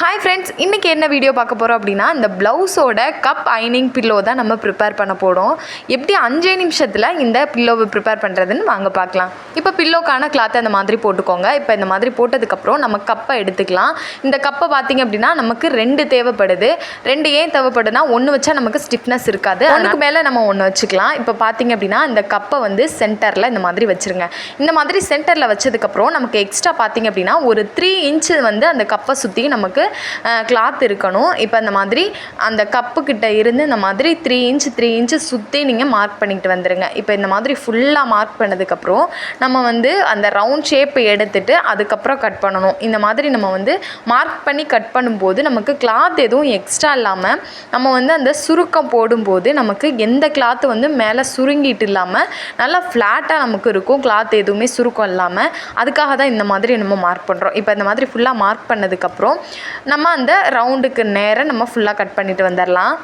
Hi friends இன்றைக்கி என்ன video பார்க்க போகிறோம் அப்படின்னா இந்த ப்ளவுஸோட கப் ஐனிங் பில்லோ தான் நம்ம ப்ரிப்பேர் பண்ண போகிறோம் எப்படி அஞ்சே நிமிஷத்தில் இந்த பில்லோவை ப்ரிப்பேர் பண்ணுறதுன்னு வாங்க பார்க்கலாம். இப்போ பில்லோக்கான கிளாத்தை அந்த மாதிரி போட்டுக்கோங்க. இப்போ இந்த மாதிரி போட்டதுக்கப்புறம் நம்ம கப்பை எடுத்துக்கலாம். இந்த கப்பை பார்த்திங்க அப்படின்னா நமக்கு ரெண்டு தேவைப்படுது. ரெண்டு ஏன் தேவைப்படுதுன்னா ஒன்று வச்சா நமக்கு ஸ்டிஃப்னஸ் இருக்காது. அதுக்கு மேலே நம்ம ஒன்று வச்சுக்கலாம். இப்போ பார்த்திங்க அப்படின்னா இந்த கப்பை வந்து சென்டரில் இந்த மாதிரி வச்சுருங்க. இந்த மாதிரி சென்டரில் வச்சதுக்கப்புறம் நமக்கு எக்ஸ்ட்ரா பார்த்திங்க அப்படின்னா ஒரு த்ரீ இன்ச்சு வந்து அந்த கப்பை சுற்றி நமக்கு கிளாத் இருக்கணும். இப்போ இந்த மாதிரி அந்த கப்பு கிட்ட இருந்து இந்த மாதிரி த்ரீ இன்ச் த்ரீ இன்ச்சு சுற்றி நீங்கள் மார்க் பண்ணிட்டு வந்துடுங்க இப்போ இந்த மாதிரி ஃபுல்லாக மார்க் பண்ணதுக்கப்புறம் நம்ம வந்து அந்த ரவுண்ட் ஷேப் எடுத்துட்டு அதுக்கப்புறம் கட் பண்ணணும். இந்த மாதிரி நம்ம வந்து மார்க் பண்ணி கட் பண்ணும்போது நமக்கு கிளாத் எதுவும் எக்ஸ்ட்ரா இல்லாமல் நம்ம வந்து அந்த சுருக்கம் போடும்போது நமக்கு எந்த கிளாத் வந்து மேலே சுருங்கிட்டு இல்லாமல் நல்லா ஃப்ளாட்டாக நமக்கு இருக்கும். கிளாத் எதுவுமே சுருக்கம் இல்லாமல் அதுக்காக தான் இந்த மாதிரி நம்ம மார்க் பண்ணுறோம் இப்போ இந்த மாதிரி ஃபுல்லாக மார்க் பண்ணதுக்கப்புறம் நம்ம அந்த ரவுண்டுக்கு நேராக நம்ம ஃபுல்லாக கட் பண்ணிட்டு வந்துடலாம்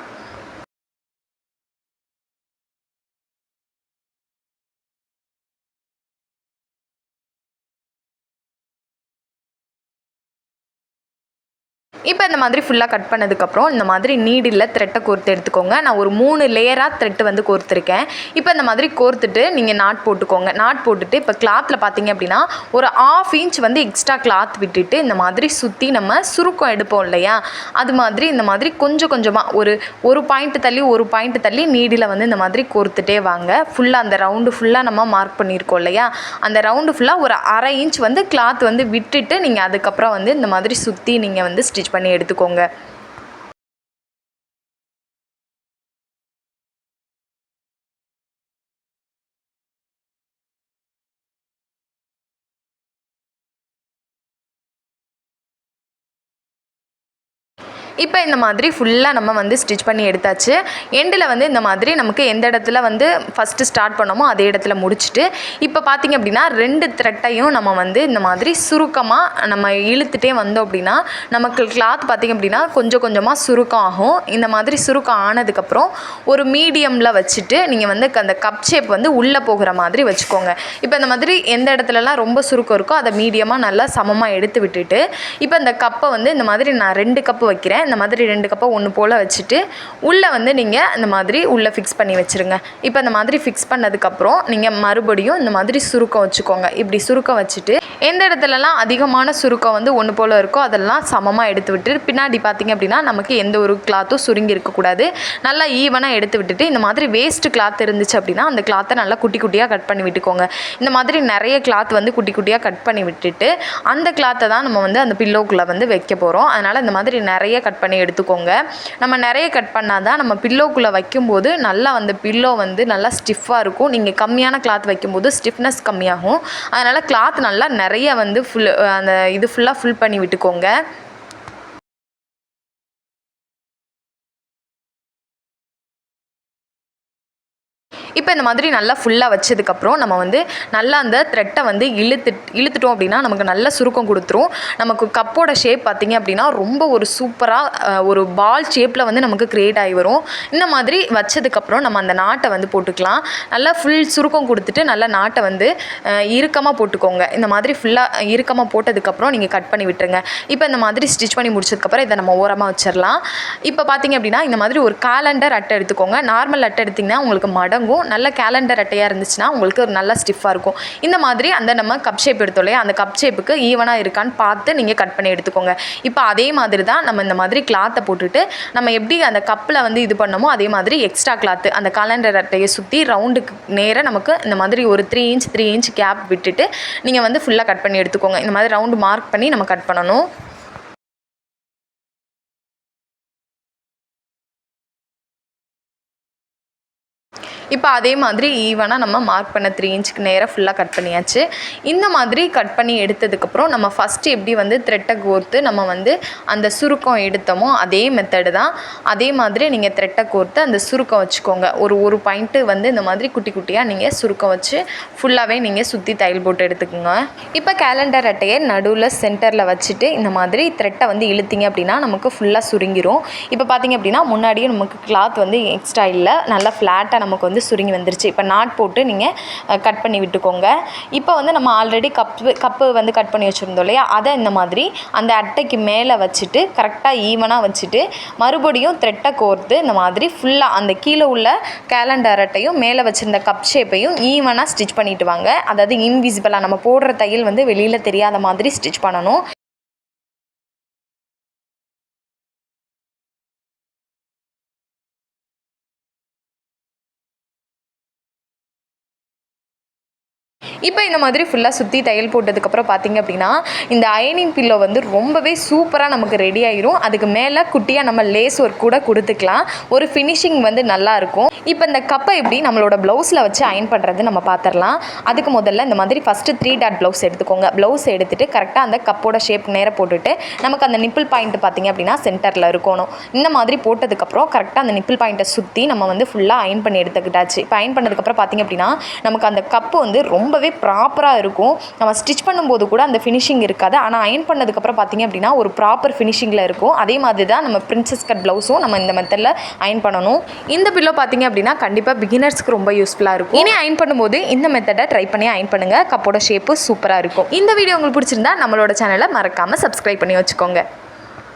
இப்போ இந்த மாதிரி ஃபுல்லாக கட் பண்ணதுக்கப்புறம் இந்த மாதிரி நீடில் த்ரெட்டை கோர்த்து எடுத்துக்கோங்க. நான் ஒரு மூணு லேயராக த்ரெட்டு வந்து கோர்த்துருக்கேன். இப்போ இந்த மாதிரி கோர்த்துட்டு நீங்கள் நாட் போட்டுக்கோங்க. நாட் போட்டுட்டு இப்போ கிளாத்தில் பார்த்தீங்க அப்படின்னா ஒரு ஆஃப் இன்ச் வந்து எக்ஸ்ட்ரா கிளாத் விட்டுட்டு இந்த மாதிரி சுற்றி நம்ம சுருக்கம் எடுப்போம் இல்லையா? அது மாதிரி இந்த மாதிரி கொஞ்சம் கொஞ்சமாக ஒரு ஒரு பாயிண்ட் தள்ளி ஒரு பாயிண்ட் தள்ளி நீடில் வந்து இந்த மாதிரி கோர்த்துட்டே வாங்க. ஃபுல்லாக அந்த ரவுண்டு ஃபுல்லாக நம்ம மார்க் பண்ணியிருக்கோம் இல்லையா? அந்த ரவுண்டு ஃபுல்லாக ஒரு அரை இன்ச் வந்து கிளாத் வந்து விட்டுட்டு நீங்கள் அதுக்கப்புறம் வந்து இந்த மாதிரி சுற்றி நீங்கள் வந்து ஸ்டிச் பண்ணி எடுத்துக்கோங்க. இப்போ இந்த மாதிரி ஃபுல்லாக நம்ம வந்து ஸ்டிச் பண்ணி எடுத்தாச்சு. எண்டில் வந்து இந்த மாதிரி நமக்கு எந்த இடத்துல வந்து ஃபஸ்ட்டு ஸ்டார்ட் பண்ணோமோ அதே இடத்துல முடிச்சுட்டு இப்போ பார்த்திங்க அப்படின்னா ரெண்டு த்ரெட்டையும் நம்ம வந்து இந்த மாதிரி சுருக்கமாக நம்ம இழுத்துட்டே வந்தோம் அப்படின்னா நமக்கு கிளாத் பார்த்திங்க அப்படின்னா கொஞ்சம் கொஞ்சமாக சுருக்கம் ஆகும். இந்த மாதிரி சுருக்கம் ஆனதுக்கப்புறம் ஒரு மீடியமில் வச்சுட்டு நீங்கள் வந்து அந்த கப் ஷேப் வந்து உள்ளே போகிற மாதிரி வச்சுக்கோங்க. இப்போ இந்த மாதிரி எந்த இடத்துலலாம் ரொம்ப சுருக்கம் இருக்கோ அதை மீடியமாக நல்லா சமமாக எடுத்து விட்டுட்டு இப்போ இந்த கப்பை வந்து இந்த மாதிரி நான் ரெண்டு கப்பு வைக்கிறேன். இந்த மாதிரி ரெண்டு கப்பை ஒன்று போல் வச்சுட்டு உள்ளே வந்து நீங்கள் இந்த மாதிரி உள்ளே ஃபிக்ஸ் பண்ணி வச்சுருங்க. இப்போ இந்த மாதிரி ஃபிக்ஸ் பண்ணதுக்கப்புறம் நீங்கள் மறுபடியும் இந்த மாதிரி சுருக்கம் வச்சுக்கோங்க. இப்படி சுருக்கம் வச்சுட்டு எந்த இடத்துலலாம் அதிகமான சுருக்கம் வந்து ஒன்று போல் இருக்கோ அதெல்லாம் சமமாக எடுத்து விட்டு பின்னாடி பார்த்திங்க அப்படின்னா நமக்கு எந்த ஒரு கிளாத்தும் சுருங்கி இருக்கக்கூடாது நல்லா ஈவனாக எடுத்து விட்டுட்டு இந்த மாதிரி வேஸ்ட்டு கிளாத் இருந்துச்சு அப்படின்னா அந்த கிளாத்தை நல்லா குட்டி குட்டியாக கட் பண்ணி விட்டுக்கோங்க. இந்த மாதிரி நிறைய கிளாத் வந்து குட்டி குட்டியாக கட் பண்ணி விட்டுட்டு அந்த கிளாத்தை தான் நம்ம வந்து அந்த பில்லோக்குள்ளே வந்து வைக்க போகிறோம் அதனால் இந்த மாதிரி நிறைய கட் கட் பண்ணி எடுத்துக்கோங்க. நம்ம நிறைய கட் பண்ணால் தான் நம்ம பில்லோக்குள்ளே வைக்கும்போது நல்லா அந்த பில்லோ வந்து நல்லா ஸ்டிஃபாக இருக்கும். நீங்கள் கம்மியான கிளாத் வைக்கும்போது ஸ்டிஃப்னஸ் கம்மியாகும். அதனால் கிளாத் நல்லா நிறைய வந்து ஃபுல் அந்த இது ஃபுல்லாக ஃபில் பண்ணி விட்டுக்கோங்க. இப்போ இந்த மாதிரி நல்லா ஃபுல்லாக வச்சதுக்கப்புறம் நம்ம வந்து நல்லா அந்த த்ரெட்டை வந்து இழுத்து இழுத்துட்டோம் அப்படின்னா நமக்கு நல்ல சுருக்கம் கொடுத்துரும். நமக்கு கப்போட ஷேப் பார்த்திங்க அப்படின்னா ரொம்ப ஒரு சூப்பராக ஒரு பால் ஷேப்பில் வந்து நமக்கு க்ரியேட் ஆகி வரும். இந்த மாதிரி வச்சதுக்கப்புறம் நம்ம அந்த நாட்டை வந்து போட்டுக்கலாம். நல்லா ஃபுல் சுருக்கம் கொடுத்துட்டு நல்லா நாட்டை வந்து இறுக்கமாக போட்டுக்கோங்க. இந்த மாதிரி ஃபுல்லாக இறுக்கமாக போட்டதுக்கப்புறம் நீங்கள் கட் பண்ணி விட்டுருங்க. இப்போ இந்த மாதிரி ஸ்டிச் பண்ணி முடிச்சதுக்கப்புறம் இதை நம்ம ஓரமாக வச்சிடலாம் இப்போ பார்த்திங்க அப்படின்னா இந்த மாதிரி ஒரு காலண்டர் அட்டை எடுத்துக்கோங்க. நார்மல் அட்டை எடுத்திங்கன்னா உங்களுக்கு மடங்கும். நல்ல கேலண்டர் அட்டையாக இருந்துச்சுன்னா உங்களுக்கு ஒரு நல்ல ஸ்டிஃபாக இருக்கும். இந்த மாதிரி அந்த நம்ம கப் ஷேப் எடுத்தோம் இல்லையா? அந்த கப் ஷேப்புக்கு ஈவனாக இருக்கான்னு பார்த்து நீங்கள் கட் பண்ணி எடுத்துக்கோங்க. இப்போ அதே மாதிரி தான் நம்ம இந்த மாதிரி கிளாத்தை போட்டுட்டு நம்ம எப்படி அந்த கப்பில் வந்து இது பண்ணமோ அதே மாதிரி எக்ஸ்ட்ரா கிளாத்து அந்த காலண்டர் அட்டையை சுற்றி ரவுண்டுக்கு நேராக நமக்கு இந்த மாதிரி ஒரு three inch three inch gap விட்டுட்டு நீங்கள் வந்து ஃபுல்லாக கட் பண்ணி எடுத்துக்கோங்க. இந்த மாதிரி ரவுண்டு மார்க் பண்ணி நம்ம கட் பண்ணணும். இப்போ அதே மாதிரி ஈவனாக நம்ம மார்க் பண்ண த்ரீ இன்ச்சுக்கு நேராக ஃபுல்லாக கட் பண்ணியாச்சு. இந்த மாதிரி கட் பண்ணி எடுத்ததுக்கப்புறம் நம்ம ஃபஸ்ட்டு எப்படி வந்து த்ரெட்டை கோர்த்து நம்ம வந்து அந்த சுருக்கம் எடுத்தோமோ அதே மெத்தடு தான். அதே மாதிரி நீங்கள் த்ரெட்டை கோர்த்து அந்த சுருக்கம் வச்சுக்கோங்க. ஒரு ஒரு பாயிண்ட்டு வந்து இந்த மாதிரி குட்டி குட்டியாக நீங்கள் சுருக்கம் வச்சு ஃபுல்லாகவே நீங்கள் சுற்றி தையல் போட்டு எடுத்துக்கோங்க. இப்போ கேலண்டர் அட்டையை நடுவில் சென்டரில் வச்சுட்டு இந்த மாதிரி த்ரெட்டை வந்து இழுத்திங்க அப்படின்னா நமக்கு ஃபுல்லாக சுருங்கிரும். இப்போ பார்த்தீங்க அப்படின்னா முன்னாடியே நமக்கு கிளாத் வந்து எக்ஸ்ட்ரா இல்லை. நல்லா ஃப்ளாட்டாக நமக்கு வந்து சுருங்கி வந்துருச்சு. இப்போ நாட் போட்டு நீங்கள் கட் பண்ணி விட்டுக்கோங்க. இப்போ வந்து நம்ம ஆல்ரெடி கப்பு கப்பு வந்து கட் பண்ணி வச்சுருந்தோம் இல்லையா? அதை இந்த மாதிரி அந்த அட்டைக்கு மேலே வச்சுட்டு கரெக்டாக ஈவனாக வச்சுட்டு மறுபடியும் த்ரெட்டை கோர்த்து இந்த மாதிரி ஃபுல்லாக அந்த கீழே உள்ள கேலண்டர் அட்டையும் மேலே வச்சுருந்த கப் ஷேப்பையும் ஈவனாக ஸ்டிச் பண்ணிட்டு வாங்க. அதாவது இன்விசிபிளாக நம்ம போடுற தையல் வந்து வெளியில் தெரியாத மாதிரி ஸ்டிச் பண்ணணும். இப்போ இந்த மாதிரி ஃபுல்லாக சுற்றி தையல் போட்டதுக்கப்புறம் பார்த்தீங்க அப்படின்னா இந்த அயனிங் பில்லோ வந்து ரொம்பவே சூப்பராக நமக்கு ரெடி ஆயிரும். அதுக்கு மேலே குட்டியாக நம்ம லேஸ் ஒர்க் கூட கொடுத்துக்கலாம். ஒரு ஃபினிஷிங் வந்து நல்லா இருக்கும். இப்போ இந்த கப்பை எப்படி நம்மளோட ப்ளவுஸில் வச்சு அயன் பண்ணுறது நம்ம பார்த்துடலாம் அதுக்கு முதல்ல இந்த மாதிரி ஃபஸ்ட்டு த்ரீ டாட் ப்ளவுஸ் எடுத்துக்கோங்க. ப்ளவுஸ் எடுத்துகிட்டு கரெக்டாக அந்த கப்போட ஷேப் நேராக போட்டுட்டு நமக்கு அந்த நிப்பிள் பாயிண்ட் பார்த்தீங்க அப்படின்னா சென்டரில் இருக்கணும். இந்த மாதிரி போட்டதுக்கப்புறம் கரெக்டாக அந்த நிப்பிள் பாயிண்ட்டை சுற்றி நம்ம வந்து ஃபுல்லாக அயன் பண்ணி எடுத்துக்கிட்டாச்சு. இப்போ அயன் பண்ணதுக்கப்புறம் பார்த்தீங்க அப்படின்னா நமக்கு அந்த கப்பு வந்து ரொம்பவே ப்ராப்பராக இருக்கும். நம்ம ஸ்டிச் பண்ணும்போது கூட அந்த ஃபினிஷிங் இருக்காது. ஆனால் அயன் பண்ணதுக்கப்புறம் பார்த்தீங்க அப்படின்னா ஒரு ப்ராப்பர் ஃபினிஷிங்கில் இருக்கும். அதே மாதிரி தான் நம்ம பிரின்சஸ் கட் ப்ளவுஸும் நம்ம இந்த மெத்தடில் அயன் பண்ணணும். இந்த பில்லோ பார்த்தீங்க அப்படின்னா கண்டிப்பாக பிகினர்ஸ்க்கு ரொம்ப யூஸ்ஃபுல்லாக இருக்கும். இனி அயன் பண்ணும்போது இந்த மெத்தடை ட்ரை பண்ணி அயன் பண்ணுங்கள் கப்போட ஷேப்பு சூப்பராக இருக்கும். இந்த வீடியோ உங்களுக்கு பிடிச்சிருந்தா நம்மளோட சேனலை மறக்காமல் சப்ஸ்கிரைப் பண்ணி வச்சுக்கோங்க.